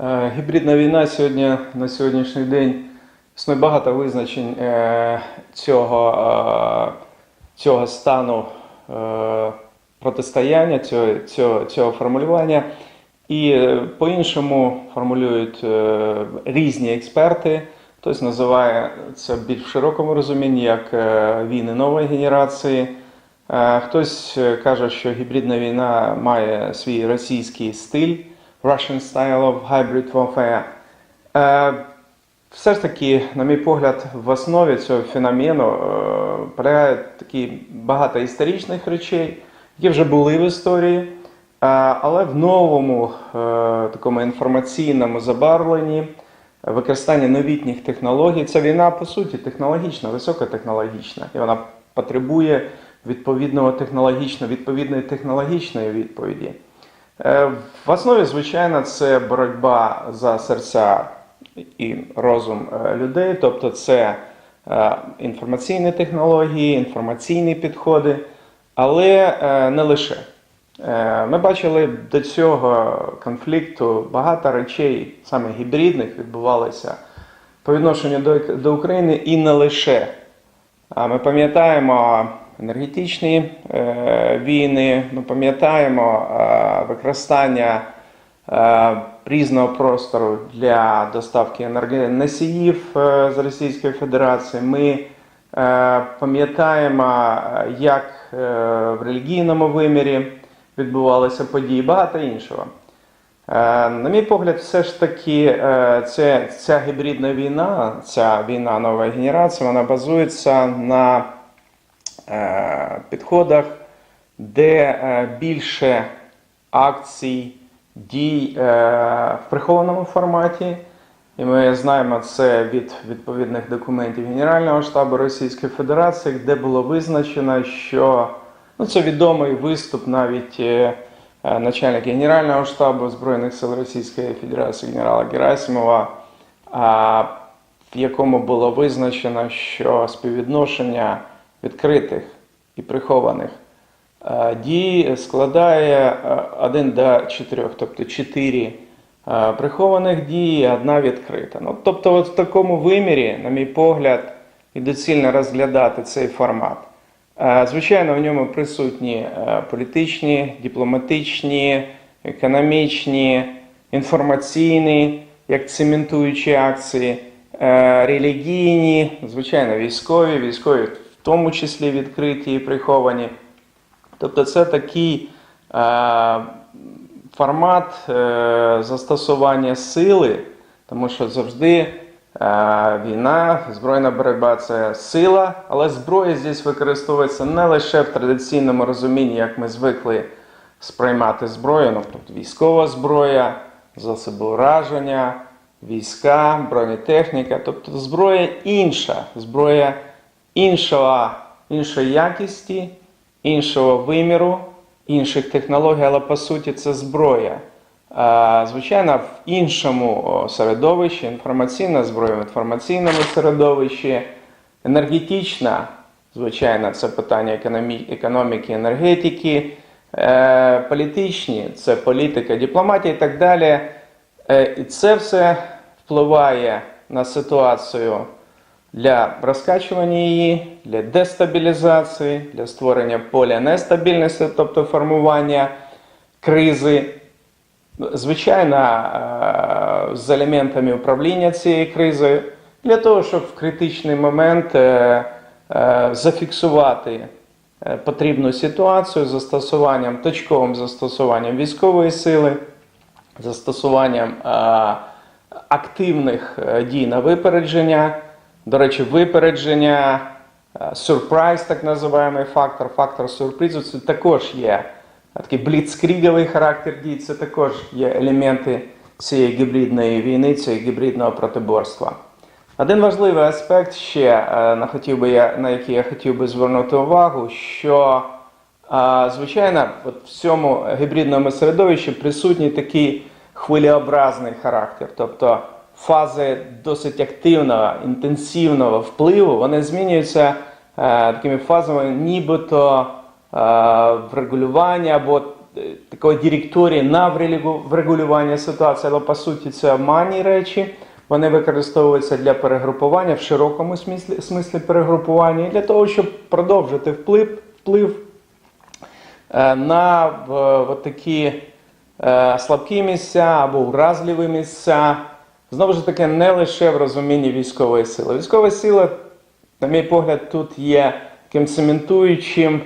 Е, Гібридна війна сьогодні на сьогоднішній день існує багато визначень е, цього, е, цього стану протистояння, цього, цього, цього формулювання. І по-іншому формулюють різні експерти. Хтось називає це в більш широкому розумінні як війни нової генерації. Хтось каже, що гібридна війна має свій російський стиль, Russian style of hybrid warfare. Е, Все ж таки, на мій погляд, в основі цього феномену е, полягає такі багато історичних речей, які вже були в історії, е, але в новому е, такому інформаційному забарвленні, використання новітніх технологій. Ця війна, по суті, технологічна, високотехнологічна, і вона потребує відповідного технологічно, відповідної технологічної відповіді. Е, В основі, звичайно, це боротьба за серця і розум е, людей, тобто це е, інформаційні технології, інформаційні підходи, але не лише. Ми бачили до цього конфлікту багато речей, саме гібридних, відбувалося по відношенню до України і не лише. Ми пам'ятаємо енергетичні е, війни, ми пам'ятаємо е, використання е, різного простору для доставки енергоносіїв з Російської Федерації. Ми пам'ятаємо, як в релігійному вимірі відбувалися події, багато іншого. На мій погляд, все ж таки це, ця гібридна війна, ця війна нової генерації, вона базується на підходах, де е, більше акцій, дій е, в прихованому форматі. І ми знаємо це від відповідних документів Генерального штабу Російської Федерації, де було визначено, що ну, це відомий виступ навіть е, е, начальника Генерального штабу Збройних сил Російської Федерації генерала Герасимова, в якому було визначено, що співвідношення відкритих і прихованих дій складає 1 до 4, тобто 4 е, прихованих дій, і одна відкрита. Ну, тобто, от в такому вимірі, на мій погляд, і доцільно розглядати цей формат. Звичайно, в ньому присутні політичні, дипломатичні, економічні, інформаційні, як цементуючі акції, релігійні, звичайно, військові, військові тому числі відкриті і приховані. Тобто це такий е, формат е, застосування сили, тому що завжди е, війна, збройна боротьба це сила, але зброя здесь використовується не лише в традиційному розумінні, як ми звикли сприймати зброю, ну, тобто військова зброя, засоби ураження, війська, бронетехніка, тобто зброя інша, зброя іншого, іншої якісті, іншого виміру, інших технологій, але по суті це зброя. Звичайно, в іншому середовищі, інформаційна зброя в інформаційному середовищі, енергетична, звичайно, це питання економі- економіки, енергетики, е, політичні, це політика, дипломатія і так далі. Е, І це все впливає на ситуацію для розкачування її, для дестабілізації, для створення поля нестабільності, тобто формування кризи. Звичайно, е, з елементами управління цієї кризи, для того, щоб в критичний момент е, е, зафіксувати потрібну ситуацію застосуванням, точковим застосуванням військової сили, застосуванням активних дій на випередження. До речі, випередження, е, сюрприз, так називаємо фактор, фактор сюрпризу, це також є такий бліцкріговий характер дій, це також є елементи цієї гібридної війни, цього гібридного протиборства. Один важливий аспект ще, е, на, хотів би я, на який я хотів би звернути увагу, що Звичайно, от в цьому гібридному середовищі присутній такий хвилеобразний характер, тобто фази досить активного, інтенсивного впливу, вони змінюються е, такими фазами, нібито е, врегулювання або е, такої директорії на врегулювання ситуації, але по суті це обманні речі. Вони використовуються для перегрупування в широкому смислі, смислі перегрупування і для того, щоб продовжити вплив, вплив е, на в, такі е, слабкі місця або уразливі місця. Знову ж таки, не лише в розумінні військової сили. Військова сила, на мій погляд, тут є таким цементуючим,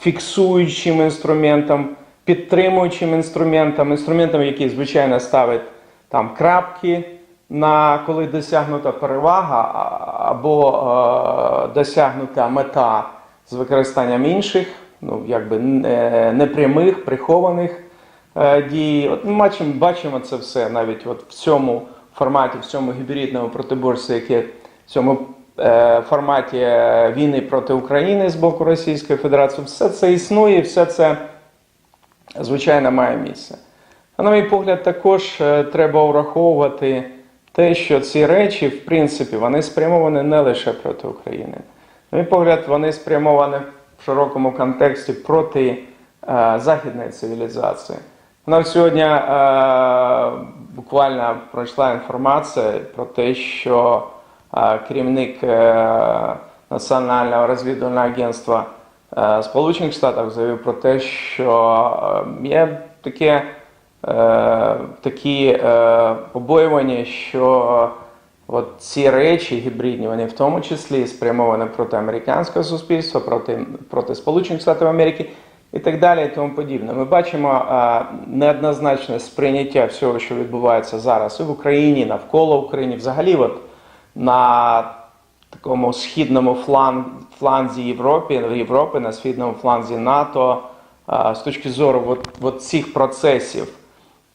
фіксуючим інструментом, підтримуючим інструментом, інструментом, який, звичайно, ставить там крапки на коли досягнута перевага або е, досягнута мета з використанням інших, ну якби непрямих, прихованих е, дій. От ми бачимо, бачимо це все навіть от в цьому форматі, в цьому гібридному протиборстві, яке в цьому форматі е, війни проти України з боку Російської Федерації. Все це існує, все це звичайно має місце. А на мій погляд, також е, треба враховувати те, що ці речі, в принципі, вони спрямовані не лише проти України. На мій погляд, вони спрямовані в широкому контексті проти е, західної цивілізації. Вона сьогодні е, буквально пройшла інформація про те, що е, керівник е, Національного розвідувального агентства е, Сполучених Штатів заявив про те, що е, є таке, е, такі е, побоювання, що от ці речі гібридні, вони в тому числі спрямовані проти американського суспільства, проти, проти Сполучених Штатів Америки і так далі, і тому подібне. Ми бачимо неоднозначне сприйняття всього, що відбувається зараз і в Україні, навколо України, взагалі, от на такому східному флан, фланзі Європи, Європи, на східному фланзі НАТО, з точки зору от, от цих процесів.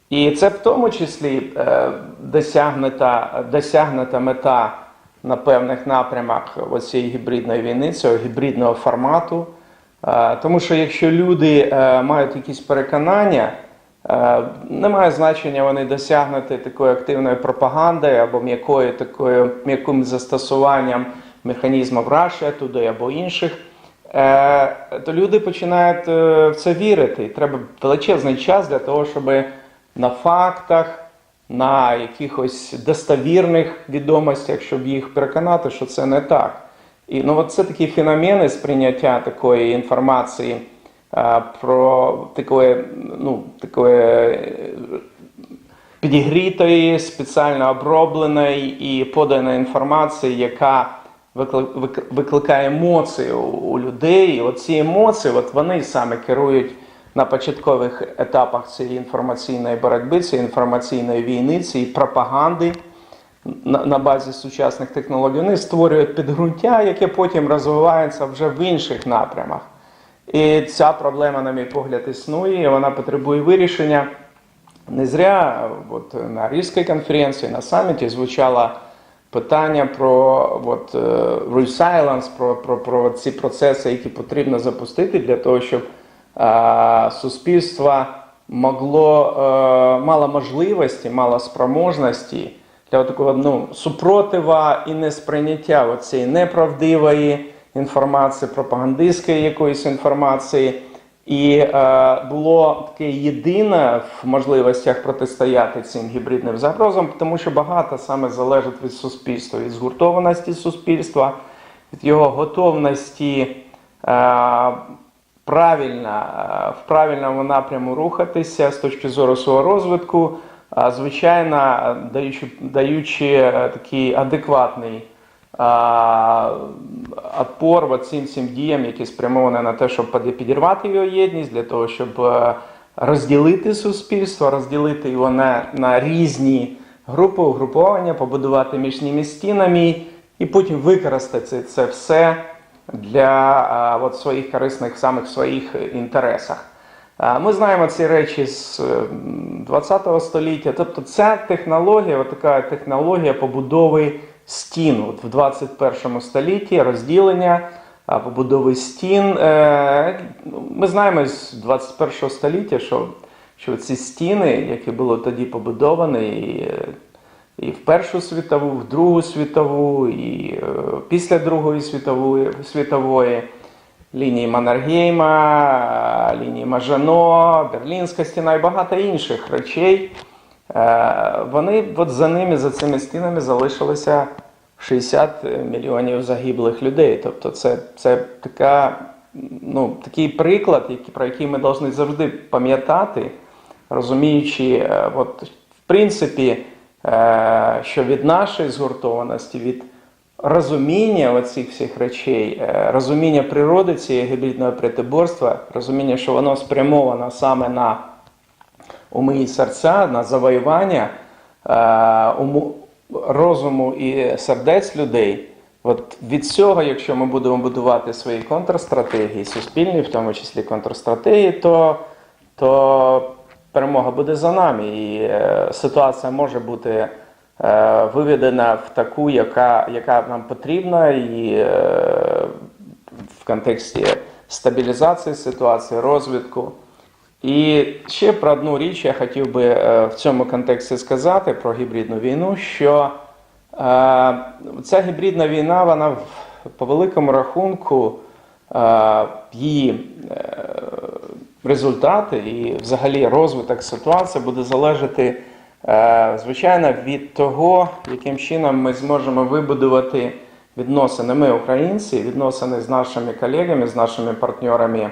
І це в тому числі е, досягнута, досягнута мета на певних напрямах цієї гібридної війни, цього гібридного формату. Е, Тому що якщо люди е, мають якісь переконання, е, немає значення вони досягнути такої активної пропаганди або м'якої такою м'яким застосуванням механізмів Russia туди або інших, то люди починають в це вірити. І треба величезний час для того, щоб на фактах, на якихось достовірних відомостях, щоб їх переконати, що це не так. І ну, от це такі феномени сприйняття такої інформації про такої, ну, такої е, підігрітої, спеціально обробленої і поданої інформації, яка викли- вик- викликає емоції у, людей. І от ці емоції, от вони саме керують на початкових етапах цієї інформаційної боротьби, цієї інформаційної війни, цієї пропаганди на, базі сучасних технологій, вони створюють підґрунтя, яке потім розвивається вже в інших напрямах. І ця проблема, на мій погляд, існує, і вона потребує вирішення. Не зря от, на Різькій конференції, на саміті звучало питання про от, е, resilience, про, про, про ці процеси, які потрібно запустити для того, щоб е, суспільство могло, е, мало можливості, мало спроможності для такого ну, супротива і несприйняття цієї неправдивої інформації, пропагандистської якоїсь інформації. І е, було таке єдине в можливостях протистояти цим гібридним загрозам, тому що багато саме залежить від суспільства, від згуртованості суспільства, від його готовності е, правильно, е, в правильному напряму рухатися з точки зору свого розвитку, звичайно, даючи, даючи е, такий адекватний отпор цим всім діям, які спрямовані на те, щоб підірвати його єдність, для того, щоб е, розділити суспільство, розділити його на, на різні групи, угруповання, побудувати між ними стінами і потім використати це, це все для а, от своїх корисних самих своїх інтересах. Ми знаємо ці речі з е, 20 століття. Тобто ця технологія, така технологія побудови стін от в 21 столітті, розділення, побудови стін. Е, Ми знаємо з 21 століття, що, що ці стіни, які були тоді побудовані, і, е, і в Першу світову, в Другу світову, і е, після Другої світової, світової лінії Маннергейма, лінії Мажано, Берлінська стіна і багато інших речей. Е, Вони от за ними, за цими стінами залишилися 60 мільйонів загиблих людей. Тобто це, це така, ну, такий приклад, про який ми повинні завжди пам'ятати, розуміючи, е, от, в принципі, е, що від нашої згуртованості, від розуміння оцих всіх речей, е, розуміння природи цієї гібридного протиборства, розуміння, що воно спрямовано саме на уми серця, на завоювання е, розуму і сердець людей. От від цього, якщо ми будемо будувати свої контрстратегії, суспільні, в тому числі контрстратегії, то, то перемога буде за нами. І е, ситуація може бути виведена в таку, яка, яка нам потрібна, і е, в контексті стабілізації ситуації, розвитку. І ще про одну річ я хотів би е, в цьому контексті сказати про гібридну війну, що е, ця гібридна війна, вона по великому рахунку, е, її е, результати і взагалі розвиток ситуації буде залежати, е, звичайно, від того, яким чином ми зможемо вибудувати відносини. Ми, українці, відносини з нашими колегами, з нашими партнерами е,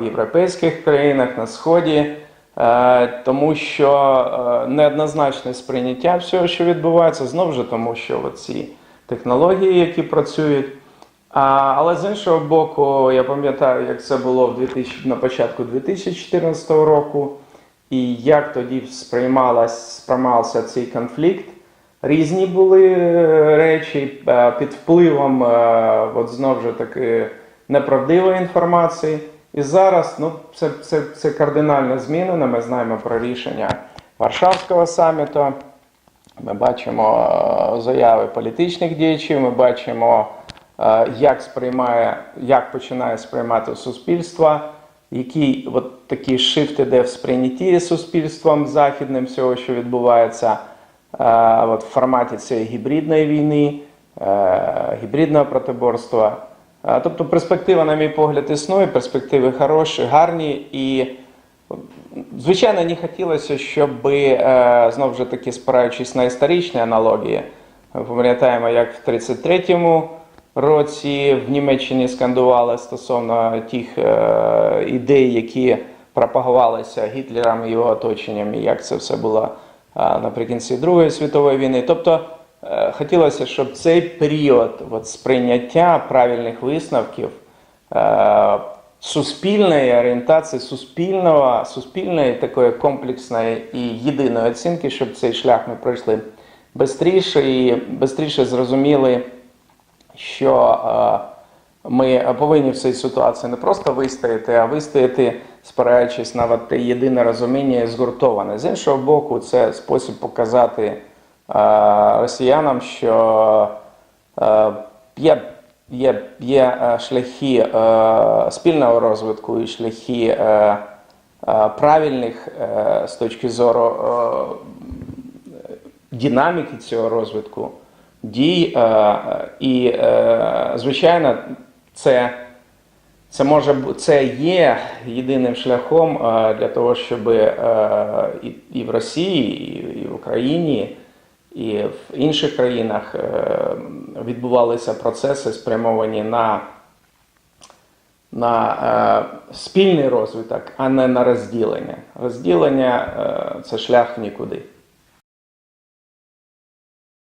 в європейських країнах на Сході. Е, Тому що е, неоднозначне сприйняття всього, що відбувається, знову ж тому, що ці технології, які працюють, але з іншого боку, я пам'ятаю, як це було в 2000, на початку 2014 року, і як тоді сприймався цей конфлікт. Різні були е, речі е, під впливом, е, от знову ж таки, неправдивої інформації. І зараз ну, це, це, це кардинально змінено. Ми знаємо про рішення Варшавського саміту. Ми бачимо заяви політичних діячів, ми бачимо, як сприймає, як починає сприймати суспільство, який от такий шифт іде в сприйнятті суспільством західним всього, що відбувається е, от в форматі цієї гібридної війни, е, гібридного протиборства. Е, Тобто перспектива, на мій погляд, існує, перспективи хороші, гарні і Звичайно, не хотілося, щоб е, знову ж таки спираючись на історичні аналогії, ми пам'ятаємо, як в 33-му році в Німеччині скандували стосовно тих е, ідей, які пропагувалися Гітлером і його оточенням, і як це все було е, наприкінці Другої світової війни. Тобто е, хотілося, щоб цей період от, сприйняття правильних висновків. е, суспільної орієнтації, суспільного, суспільної такої комплексної і єдиної оцінки, щоб цей шлях ми пройшли швидше і швидше зрозуміли, що е, ми повинні в цій ситуації не просто вистояти, а вистояти, спираючись на те єдине розуміння і згуртоване. З іншого боку, це спосіб показати е, росіянам, що е, є Є, є шляхи спільного розвитку і шляхи правильних з точки зору динаміки цього розвитку, дій. Е, і, е, звичайно, це, це, може, це є єдиним шляхом е, для того, щоб е, і, в Росії, і, в Україні і в інших країнах е, відбувалися процеси, спрямовані на, на е, спільний розвиток, а не на розділення. Розділення е, це шлях нікуди.